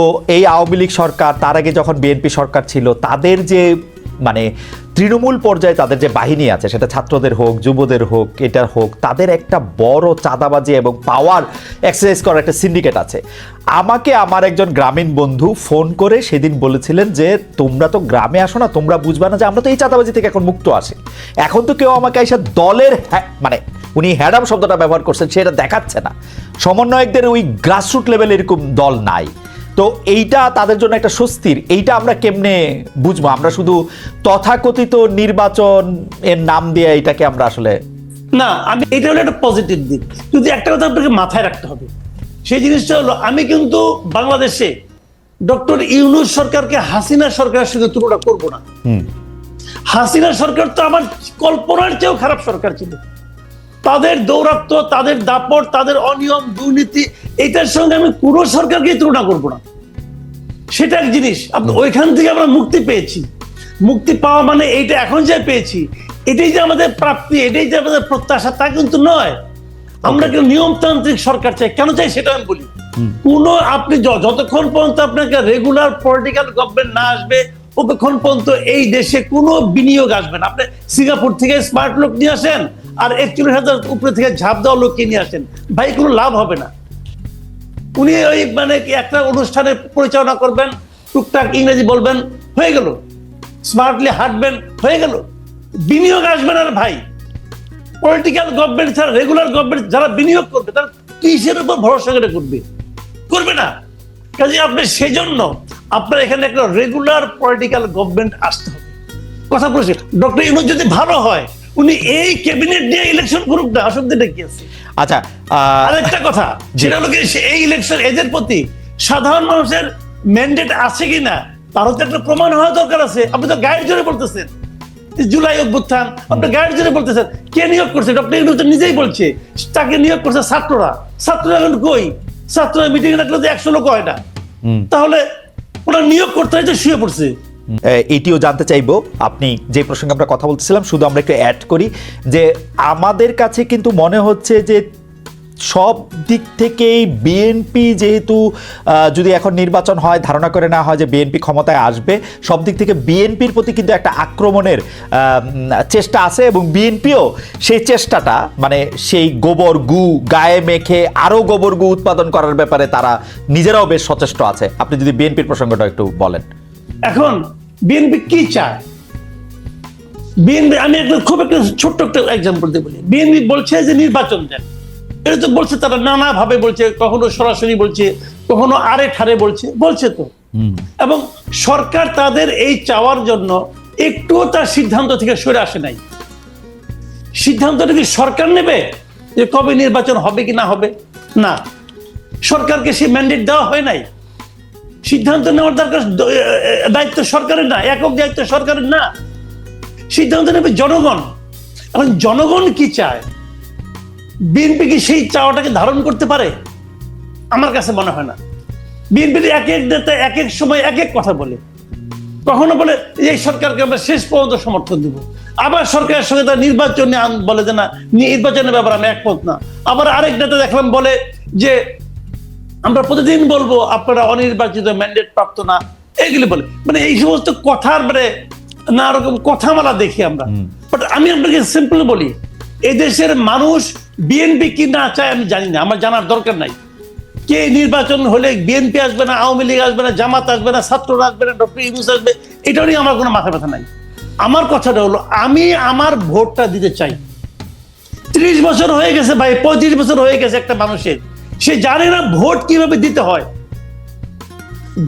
তো এই আওয়ামী লীগ সরকার, তার আগে যখন বিএনপি সরকার ছিল, তাদের যে মানে তৃণমূল পর্যায়ে তাদের যে বাহিনী আছে, সেটা ছাত্রদের হোক, যুবদের হোক, এটার হোক, তাদের একটা বড় চাঁদাবাজি এবং পাওয়ার এক্সারসাইজ করার একটা সিন্ডিকেট আছে। আমাকে আমার একজন গ্রামীণ বন্ধু ফোন করে সেদিন বলেছিলেন যে, তোমরা তো গ্রামে আসো না, তোমরা বুঝবে না যে আমরা তো এই চাঁদাবাজি থেকে এখন মুক্ত আছি। এখন তো কেউ আমাকে এসে দলের মানে উনি হ্যাডাম শব্দটা ব্যবহার করছেন, সেটা দেখাচ্ছে না। সমন্বয়কদের ওই গ্রাসরুট লেভেল এরকম দল নাই। তো এইটা তাদের জন্য একটা স্বস্তির। এইটা আমরা কেমনে বুঝব? আমরা শুধু তথাকথিত নির্বাচন এর নাম দিয়ে এটাকে আমরা আসলে না আমি এটা হলো একটা পজিটিভ দিক। কিন্তু একটা কথা আপনাকে মাথায় রাখতে হবে। সেই জিনিসটা হলো আমি কিন্তু বাংলাদেশে ডক্টর ইউনুস সরকারকে হাসিনা সরকারের সঙ্গে তুলনা করব না। হাসিনা সরকার তো আমার কল্পনার চেয়েও খারাপ সরকার ছিল। তাদের দৌরাত্ম তাদের দাপট তাদের অনিয়ম দুর্নীতি এটার সঙ্গে আমি কোনো সরকারকে তুলনা করব না। সেটা এক জিনিস। আপনি ওইখান থেকে আমরা মুক্তি পেয়েছি। মুক্তি পাওয়া মানে এইটা এখন যে পেয়েছি এটাই যে আমাদের প্রাপ্তি এটাই যে আমাদের প্রত্যাশা তা কিন্তু নয়। আমরা কেউ নিয়মতান্ত্রিক সরকার চাই। কেন চাই সেটা আমি বলি। কোন আপনি যতক্ষণ পর্যন্ত আপনাকে রেগুলার পলিটিক্যাল গভর্নমেন্ট না আসবে ততক্ষণ পর্যন্ত এই দেশে কোনো বিনিয়োগ আসবে না। আপনি সিঙ্গাপুর থেকে স্মার্ট লোক নিয়ে আসেন আর একচল্লিশ হাজার উপরে থেকে ঝাঁপ দেওয়া লোককে নিয়ে আসেন। ভাই কোনো লাভ হবে না। উনি ওই মানে কি একটা অনুষ্ঠানে পরিচালনা করবেন, টুকটাক ইংরেজি বলবেন, হয়ে গেল। স্মার্টলি হাঁটবেন, হয়ে গেল। বিনিয়োগ আসবে না ভাই। পলিটিক্যাল গভর্নমেন্ট ছাড়া রেগুলার গভর্নমেন্ট যারা বিনিয়োগ করবে, তারা কিসের উপর ভরসা করে করবে? করবে না। কাজে আপনি সেজন্য আপনার এখানে একটা রেগুলার পলিটিক্যাল গভর্নমেন্ট আসতে হবে। কথা বলছি ডক্টর ইউনুস যদি ভালো হয়, উনি এই ক্যাবিনেট নিয়ে ইলেকশন করুক না অসুবিধাটা কি আছে? আচ্ছা আরেকটা কথা। সেটা হলো এই ইলেকশন এদের প্রতি সাধারণ মানুষের ম্যান্ডেট আছে কিনা তারও তো একটা প্রমাণ হওয়া দরকার আছে। আপনি তো জোরে বলতেছেন। জুলাই অভ্যুত্থান আপনি গাইড জোরে বলতেছেন। কে নিয়োগ করছে? ডক্টর ইউনুস নিজেই বলছে তাকে নিয়োগ করছে ছাত্ররা। ছাত্ররা এখন কই? ছাত্ররা মিটিং রাখলে তো একশো লোক হয় না। তাহলে ওরা নিয়োগ করতে হয়তো শুয়ে পড়ছে। এটিও জানতে চাইব। আপনি যে প্রসঙ্গে আমরা কথা বলতেছিলাম, শুধু আমরা একটু অ্যাড করি যে আমাদের কাছে কিন্তু মনে হচ্ছে যে সব দিক থেকেই বিএনপি যেহেতু যদি এখন নির্বাচন হয়, ধারণা করে না হয় যে বিএনপি ক্ষমতায় আসবে, সব দিক থেকে বিএনপির প্রতি কিন্তু একটা আক্রমণের চেষ্টা আছে এবং বিএনপিও সেই চেষ্টাটা মানে সেই গোবর গু গায়ে মেখে আরও গোবর গু উৎপাদন করার ব্যাপারে তারা নিজেরাও বেশ সচেষ্ট আছে। আপনি যদি বিএনপির প্রসঙ্গটা একটু বলেন। এখন বিএনপি কি চায়? বিএনপি আমি একটা খুব একটা ছোট্ট একটা এক্সাম্পল দিয়ে বলি। বিএনপি বলছে যে নির্বাচন দেন। এটা তো বলছে তারা নানা ভাবে বলছে কখনো সরাসরি বলছে কখনো আরে ঠারে বলছে বলছে তো। এবং সরকার তাদের এই চাওয়ার জন্য একটুও তার সিদ্ধান্ত থেকে সরে আসে নাই। সিদ্ধান্তটা কি সরকার নেবে যে কবে নির্বাচন হবে কি না হবে? না। সরকারকে সেই ম্যান্ডেট দেওয়া হয় নাই। সিদ্ধান্ত নেওয়ার দরকার দায়িত্ব সরকারের না, একক দায়িত্ব সরকারের না। সিদ্ধান্ত নেবে জনগণ। এখন জনগণ কি চায়? বিএনপি কি সেই চাওয়াটাকে ধারণ করতে পারে? আমার কাছে মনে হয় না। বিএনপির এক এক নেতা এক এক সময় এক এক কথা বলে। কখনো বলে, এই সরকারকে আমরা শেষ পর্যন্ত সমর্থন দিব। আবার সরকারের সঙ্গে তার নির্বাচনে বলে যে না, নির্বাচনের ব্যাপারে আমি একমত না। আবার আরেক নেতা দেখলাম বলে যে আমরা প্রতিদিন বলব আপনারা অনির্বাচিত ম্যান্ডেট প্রাপ্ত না। এইগুলি বলে। মানে এই সমস্ত কথার মানে না রকম কথামালা দেখি আমরা। বাট আমি আপনাকে সিম্পল বলি এদেশের মানুষ বিএনপি কি না চায় আমি জানি না আমার জানার দরকার নাই। কে নির্বাচন হলে বিএনপি আসবে না আওয়ামী লীগ আসবে না জামাত আসবে না ছাত্ররা আসবে না ডক্টর ইউনুস আসবে এটা নিয়ে আমার কোনো মাথা ব্যথা নাই। আমার কথাটা হলো আমি আমার ভোটটা দিতে চাই। ত্রিশ বছর হয়ে গেছে ভাই পঁয়ত্রিশ বছর হয়ে গেছে একটা মানুষের। সে জানে না ভোট কীভাবে দিতে হয়।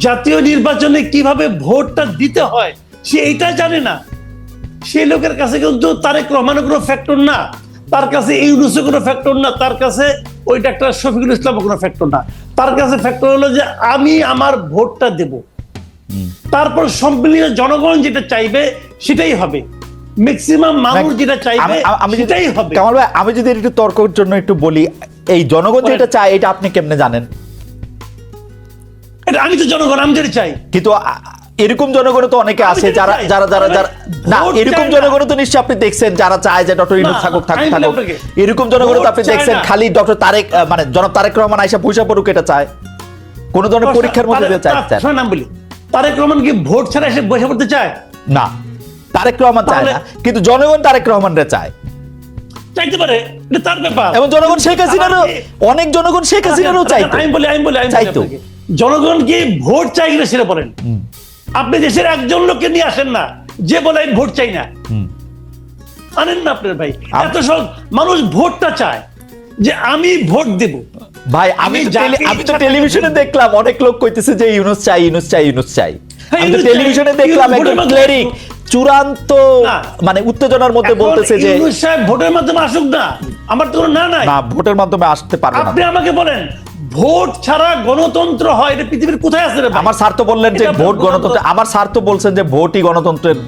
জাতীয় নির্বাচনে কীভাবে ভোটটা দিতে হয় সে এটা জানে না। সেই লোকের কাছে কিন্তু তারেক রহমানের কোনো ফ্যাক্টর না। তার কাছে ইউনুসের কোনো ফ্যাক্টর না। তার কাছে ওই ডাক্তার শফিকুল ইসলামের কোনো ফ্যাক্টর না। তার কাছে ফ্যাক্টর হলো যে আমি আমার ভোটটা দেব। তারপর সম্মিলিত জনগণ যেটা চাইবে সেটাই হবে। ম্যাক্সিমাম মানুষ যেটা চাইবে সেটাই হবে। কামাল ভাই আমি যদি একটু তর্কের জন্য একটু বলি এই জনগণ যেটা চায় এটা আপনি কেমনে জানেন? এটা আমি তো জনগণ আমি যেটা চাই। কিন্তু এরকম জনগণ তো অনেকে আছে যারা যারা যারা যারা না এরকম জনগণ তো নিশ্চয়ই আপনি দেখছেন যারা চায় যে ডক্টর ইউনুস না, থাকুক থাকুক। থাকুক এরকম জনগণ তো আপনি দেখছেন খালি ডক্টর তারেক মানে জনাব তারেক রহমান আইসা পয়সা পড়ুক এটা চায়। কোনো ধরনের পরীক্ষার মধ্যে দিয়ে চায়- চায় না। শোনেন আমি বলি। তারেক রহমান কি ভোট ছাড়া এসে বসে পড়তে চায়? না। তারেক রহমান চায় না। কিন্তু জনগণ তারেক রহমানরে চায়। চাইতে পারে এটা তার ব্যাপার। এবং জনগণ শেখ হাসিনারও অনেক জনগণ শেখ হাসিনারও চাইতো। আমি বলি আমি বলি আমি চাইতো। জনগণ কি ভোট চাই কিনা সেটা বলেন। আপনি দেশের একজন লোককে নিয়ে আসেন না যে বলে আমি ভোট চাই না। আনেন না আপনার ভাই। এত সব মানুষ ভোটটা চায় যে আমি ভোট দেব। ভাই আমি আমি তো টেলিভিশনে দেখলাম অনেক লোক কইতেছে যে ইউনুস চাই ইউনুস চাই ইউনুস চাই। হ্যাঁ, আমি তো টেলিভিশনে দেখলাম একজন ক্লেরিক চূড়ান্ত মানে উত্তেজনার মধ্যে বলতেছে যে ইউনূস সাহেব ভোটের মাধ্যমে আসুক না। আমার তো না নাই। না ভোটের মাধ্যমে আসতে পারবে না। আপনি আমাকে বলেন ভোট ছাড়া গণতন্ত্র হয় এটা পৃথিবীর কোথায় আছে রে আমার স্যার তো বললেন যে ভোট গণতন্ত্র আমার স্যার তো বলছেন যে ভোটই গণতন্ত্রের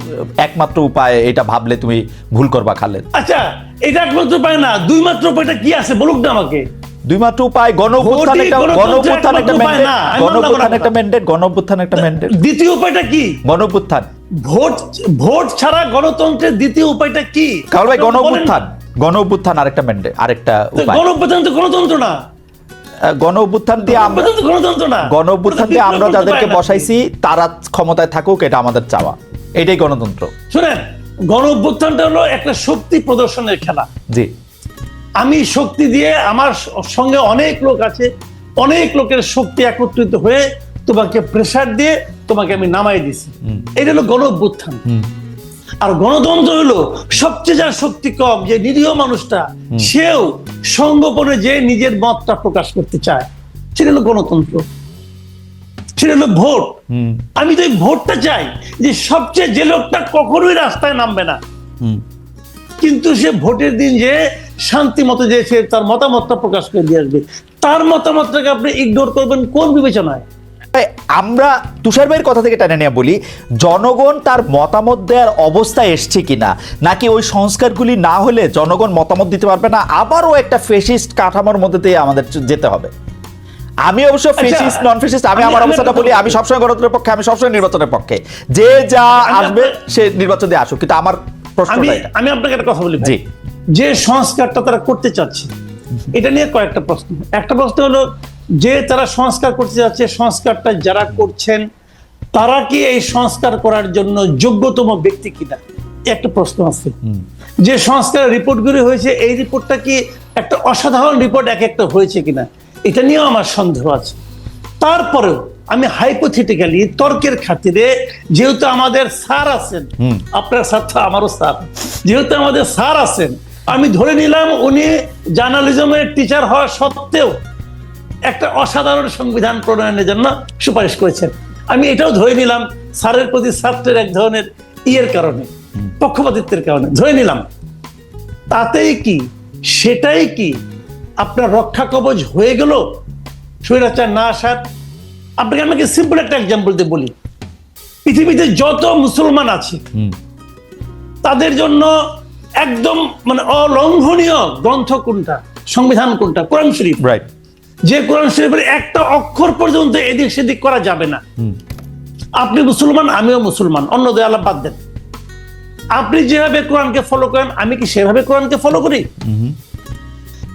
একমাত্র উপায় এটা ভাবলে তুমি ভুল করবা খালেদ। আচ্ছা এটা একমাত্র পায় না দুই মাত্র উপায়টা কি আছে? বলুক না আমাকে। দুই মাত্র উপায় গণ অভ্যুত্থান ভোটই একটা গণ গণতন্ত্রের একটা উপায় ম্যান্ডেট না, আমি গণ মানলাম অভ্যুত্থান না। একটা ম্যান্ডেট গণ অভ্যুত্থান একটা ম্যান্ডেট দ্বিতীয় উপায়টা কি? গণ অভ্যুত্থান ভোট ভোট ছাড়া গণতন্ত্রের দ্বিতীয় উপায়টা কি? কারণ ভাই গণ অভ্যুত্থান গণ অভ্যুত্থান আরেকটা ম্যান্ডেট আরেকটা উপায়। গণ অভ্যুত্থান তো গণতন্ত্র না। গণ অভ্যুত্থান দিয়ে আমরা গণ অভ্যুত্থান দিয়ে আমরা যাদেরকে বসাইছি তারা ক্ষমতায় থাকুক এটা আমাদের চাওয়া। এটাই গণতন্ত্র। শুনেন গণ অভ্যুত্থানটা হলো একটা শক্তি প্রদর্শনের খেলা। জি। আমি শক্তি দিয়ে আমার সঙ্গে অনেক লোক আছে অনেক লোকের শক্তি একত্রিত হয়ে তোমাকে প্রেসার দিয়ে তোমাকে আমি নামাই দিছি। এটা হলো গণ অভ্যুত্থান আর গণতন্ত্র হলো সবচেয়ে যার শক্তি কম যে নিরীহ মানুষটা সেও সঙ্গোপনে যে নিজের মতটা প্রকাশ করতে চায় সেটা হলো গণতন্ত্র। সেটা হলো ভোট। আমি তো এই ভোটটা চাই যে সবচেয়ে যে লোকটা কখনোই রাস্তায় নামবে না। কিন্তু সে ভোটের দিন যে শান্তি মতো যে সে তার মতামতটা প্রকাশ করে দিয়ে আসবে তার মতামতটাকে আপনি ইগনোর করবেন কোন বিবেচনায়? তাই আমরা তুষার ভাইয়ের কথা থেকে টেনে নিয়ে বলি জনগণ তার মতামত দেওয়ার অবস্থায় এসছে কিনা? নাকি ওই সংস্কারগুলি না হলে জনগণ মতামত দিতে পারবে না? আবারও একটা ফেসিস্ট কাঠামোর মধ্যে দিয়ে আমাদের যেতে হবে। আমি অবশ্য ফেসিস্ট নন ফেসিস্ট আমি আমি- আমার অবস্থাটা বলি আমি সবসময় গণতন্ত্রের পক্ষে আমি সবসময় নির্বাচনের পক্ষে। যে যা আসবে সে নির্বাচন দিয়ে আসুক কিন্তু আমার আমি আমি আপনাকে একটা কথা বলি। জি। যে সংস্কারটা তারা করতে চাচ্ছে এটা নিয়ে কয়েকটা প্রশ্ন। একটা প্রশ্ন হলো যে তারা সংস্কার করতে যাচ্ছে সংস্কারটা যারা করছেন তারা কি এই সংস্কার করার জন্য যোগ্যতম ব্যক্তি কিনা? একটা প্রশ্ন আছে। যে সংস্কার রিপোর্টগুলি হয়েছে এই রিপোর্টটা কি একটা অসাধারণ রিপোর্ট এক একটা হয়েছে কিনা? এটা নিয়েও আমার সন্দেহ আছে। তারপরেও আমি হাইপোথেটিক্যালি তর্কের খাতিরে যেহেতু আমাদের স্যার আছেন আপনার স্যার তো আমারও স্যার যেহেতু আমাদের স্যার আছেন আমি ধরে নিলাম উনি জার্নালিজমের টিচার হওয়া সত্ত্বেও একটা অসাধারণ সংবিধান প্রণয়নের জন্য সুপারিশ করেছেন। আমি এটাও ধরে নিলাম স্যারের প্রতি ছাত্রের এক ধরনের ইয়ের কারণে পক্ষপাতিত্বের কারণে ধরে নিলাম। তাতেই কি সেটাই কি আপনার রক্ষা কবচ হয়ে গেল? স্বৈরাচার না আসার আপনাকে আমাকে সিম্পল একটা এক্সাম্পল দিয়ে বলি। পৃথিবীতে যত মুসলমান আছে তাদের জন্য একদম মানে অলঙ্ঘনীয় গ্রন্থ কোনটা সংবিধান কোনটা কোরআন শরীফ। রাইট যে কোরআন শরীফের একটা অক্ষর পর্যন্ত এদিক সেদিক করা যাবে না। আপনি মুসলমান আমিও মুসলমান অন্য দেয়ালা বাদ দেন। আপনি যেভাবে কোরআনকে ফলো করেন আমি কি সেভাবে কোরআনকে ফলো করি?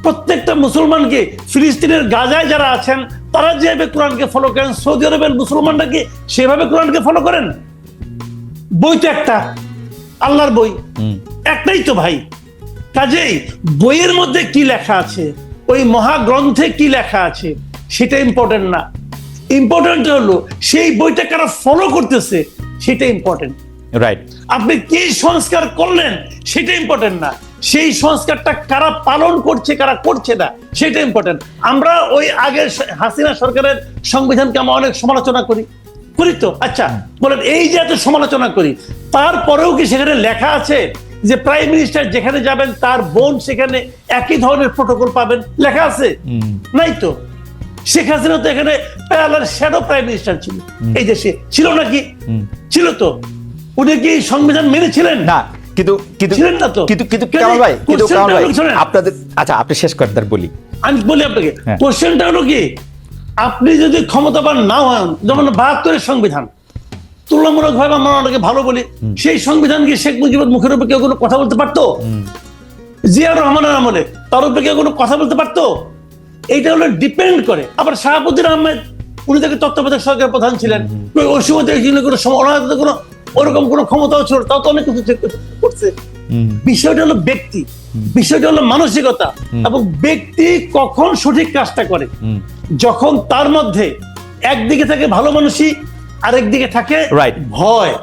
প্রত্যেকটা মুসলমানকে ফিলিস্তিনের গাজায় যারা আছেন তারা যেভাবে কোরআনকে ফলো করেন সৌদি আরবের মুসলমানরা কি সেভাবে কোরআনকে ফলো করেন? বই তো একটা আল্লাহর বই। একটাই তো ভাই। কাজেই বইয়ের মধ্যে কি লেখা আছে? ওই মহাগ্রন্থে কি লেখা আছে? সেটা ইম্পর্টেন্ট না। ইম্পর্টেন্ট হলো সেই বইটা কারা ফলো করতেছে সেটা ইম্পর্টেন্ট রাইট আপনি কি সংস্কার করলেন সেটা ইম্পর্টেন্ট না। সেই সংস্কারটা কারা পালন করছে কারা করছে না সেটা ইম্পর্টেন্ট আমরা ওই আগের স- হাসিনা সরকারের সংবিধানকে আমরা অনেক সমালোচনা করি। করি তো? আচ্ছা বলেন এই যে এত সমালোচনা করি তারপরেও কি সেখানে লেখা আছে? যে প্রাইম মিনিস্টার যেখানে যাবেন তার বোন সেখানে একই ধরনের প্রোটোকল পাবেন লেখা আছে? নাই তো? শেখ হাসিনা তো এখানে প্যারালার শ্যাডো প্রাইম মিনিস্টার ছিল। এই দেশে ছিল নাকি? ছিল তো? উনি কি সংবিধান মেনেছিলেন না কিন্তু কিন্তু ছিলেন না তো। কিন্তু কিন্তু কামাল ভাই? কিন্তু কামাল ভাই? আপনাদের আচ্ছা আপনি শেষ করেন তার বলি। আমি বলি আপনাকে হ্যাঁ। কোশ্চেনটা হলো কি? আপনি যদি ক্ষমতাবান না হন যেমন বাহাত্তরের সংবিধান তুলনামূলক ভাবে আমরা অনেকে ভালো বলি। সেই সংবিধান কি শেখ মুজিবুর মুখের উপরে কেউ কোনো কথা বলতে পারতো? জিয়াউর রহমানের আমলে তার উপরে কেউ কোনো কথা বলতে পারতো? এইটা হলো ডিপেন্ড করে। আবার শাহাবুদ্দিন আহমেদ উনি তাকে তত্ত্বাবধায়ক সরকার প্রধান ছিলেন। ওই সময় কোনো সময় ওনার কোনো ওরকম কোনো ক্ষমতাও ছিল তাও তো অনেক কিছু করছে। বিষয়টা হলো ব্যক্তি। বিষয়টা হলো মানসিকতা। এবং ব্যক্তি কখন সঠিক কাজটা করে? যখন তার মধ্যে একদিকে থাকে ভালো মানুষই আরেক দিকে থাকে Right. ভয়।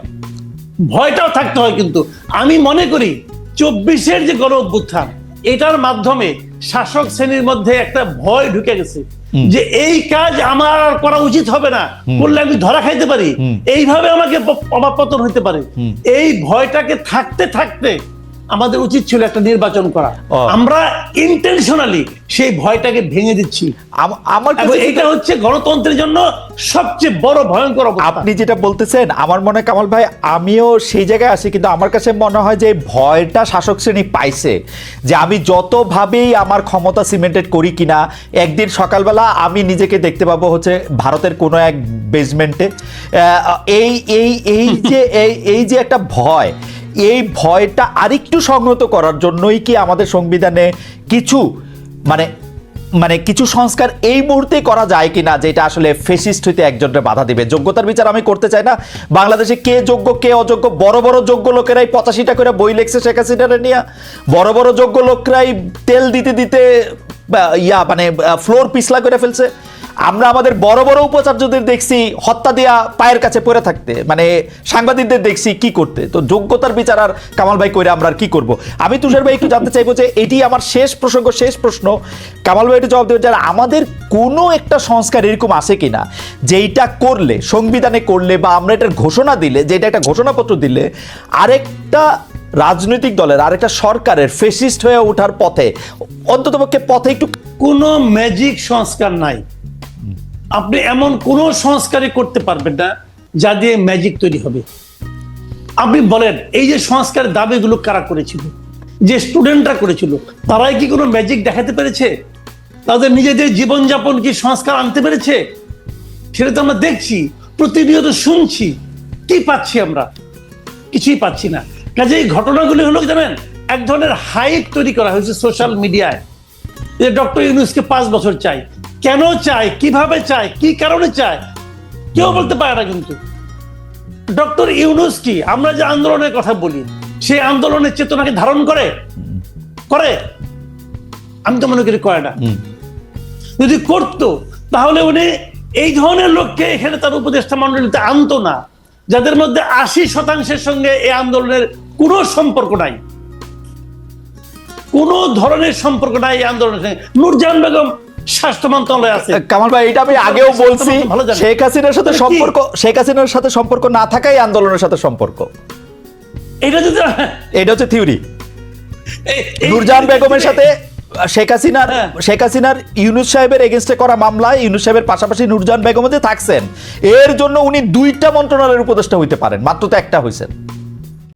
ভয়টাও থাকতে হয় কিন্তু। আমি মনে করি চব্বিশের যে গণ অভ্যুত্থান এটার মাধ্যমে শাসক শ্রেণির মধ্যে একটা ভয় ঢুকে গেছে। যে এই কাজ আমার আর করা উচিত হবে না। করলে আমি ধরা খাইতে পারি। এইভাবে আমাকে অবাপতন হইতে পারে। এই ভয়টাকে থাকতে থাকতে আমাদের উচিত ছিল একটা নির্বাচন করা। আমরা ইন্টেনশনালি সেই ভয়টাকে ভেঙে দিচ্ছি। আমার এটা হচ্ছে গণতন্ত্রের জন্য সবচেয়ে বড় ভয়ঙ্কর আপনি যেটা বলতেছেন আমার মনে কামাল ভাই আমিও সেই জায়গায় আছি কিন্তু আমার কাছে মনে হয় যে ভয়টা শাসক শ্রেণি পাইছে যে আমি যতভাবেই আমার ক্ষমতা সিমেন্টেড করি কিনা একদিন সকালবেলা আমি নিজেকে দেখতে পাবো হচ্ছে ভারতের কোনো এক বেসমেন্টে এই এই এই যে এই যে একটা ভয় এই ভয়টা আরেকটু সংহত করার জন্যই কি আমাদের সংবিধানে কিছু মানে মানে কিছু সংস্কার এই মুহূর্তে করা যায় কিনা যেটা আসলে ফেসিস্ট হইতে একজনের বাধা দিবে? যোগ্যতার বিচার আমি করতে চাই না। বাংলাদেশে কে যোগ্য, কে অযোগ্য, বড় বড় যোগ্য লোকেরাই পঁচাশিটা করে বই লেখছে শেখ হাসিনারে নিয়ে। বড় বড় যোগ্য লোকরাই তেল দিতে দিতে ইয়া মানে ফ্লোর পিছলা করে ফেলছে। আমরা আমাদের বড় বড় উপাচার্যদের দেখছি, হত্যা দেয়া পায়ের কাছে পড়ে থাকতে মানে সাংবাদিকদের দেখছি কি করতে। তো যোগ্যতার বিচার আর কামাল ভাই কইরে আমরা আর কি করব? আমি তুষার ভাই একটু জানতে চাইব যে এটি আমার শেষ প্রসঙ্গ, শেষ প্রশ্ন। কামাল ভাই একটু জবাব দেবেন যে আমাদের কোনো একটা সংস্কার এরকম আছে কিনা? যেইটা করলে, সংবিধানে করলে বা আমরা এটার ঘোষণা দিলে যেটা একটা ঘোষণাপত্র দিলে, আরেকটা রাজনৈতিক দলের, আরেকটা সরকারের ফেসিস্ট হয়ে ওঠার পথে, অন্ততপক্ষে পথে একটু কোনো ম্যাজিক সংস্কার নাই। আপনি এমন কোন সংস্কারই করতে পারবেন না যা দিয়ে ম্যাজিক তৈরি হবে। আপনি বলেন, এই যে সংস্কার দাবিগুলো কারা করেছিল, যে স্টুডেন্টরা করেছিল, তারাই কি কোনো ম্যাজিক দেখাতে পেরেছে? তাদের নিজেদের জীবনযাপন কি সংস্কার আনতে পেরেছে? সেটা তো আমরা দেখছি, প্রতিনিয়ত শুনছি। কি পাচ্ছি আমরা? কিছুই পাচ্ছি না। কাজে এই ঘটনাগুলি হলো জানেন, এক ধরনের হাইপ তৈরি করা হয়েছে সোশ্যাল মিডিয়ায় যে ডক্টর ইউনুসকে পাঁচ বছর চাই। কেন চাই কীভাবে চাই কি কারণে চাই কেউ বলতে পারে না কিন্তু। ডক্টর ইউনুস কি? আমরা যে আন্দোলনের কথা বলি সেই আন্দোলনের চেতনাকে ধারণ করে? করে? আমি তো মনে করি করে না। যদি করতো তাহলে উনি এই ধরনের লোককে এখানে তার উপদেষ্টা মন্ডলীতে আনতো না যাদের মধ্যে আশি শতাংশের সঙ্গে এই আন্দোলনের কোনো সম্পর্ক নাই। কোন ধরনের সম্পর্ক নাই এই আন্দোলনের সঙ্গে। নূরজাহান বেগম স্বাস্থ্য মন্ত্রণালয়ে আছে। কামাল ভাই এটা আমি আগেও বলছি শেখ হাসিনার সাথে সম্পর্ক শেখ হাসিনার সাথে সম্পর্ক না থাকাই আন্দোলনের সাথে সম্পর্ক। এটা যদি এটা হচ্ছে থিওরি। বেগমের সাথে শেখ হাসিনার হ্যাঁ। শেখ হাসিনার ইউনুস সাহেবের এগেনস্টে করা মামলায় ইউনুস সাহেবের পাশাপাশি নূরজাহান বেগম যে থাকছেন এর জন্য উনি দুইটা মন্ত্রণালয়ের উপদেষ্টা হইতে পারেন মাত্র তো একটা হয়েছেন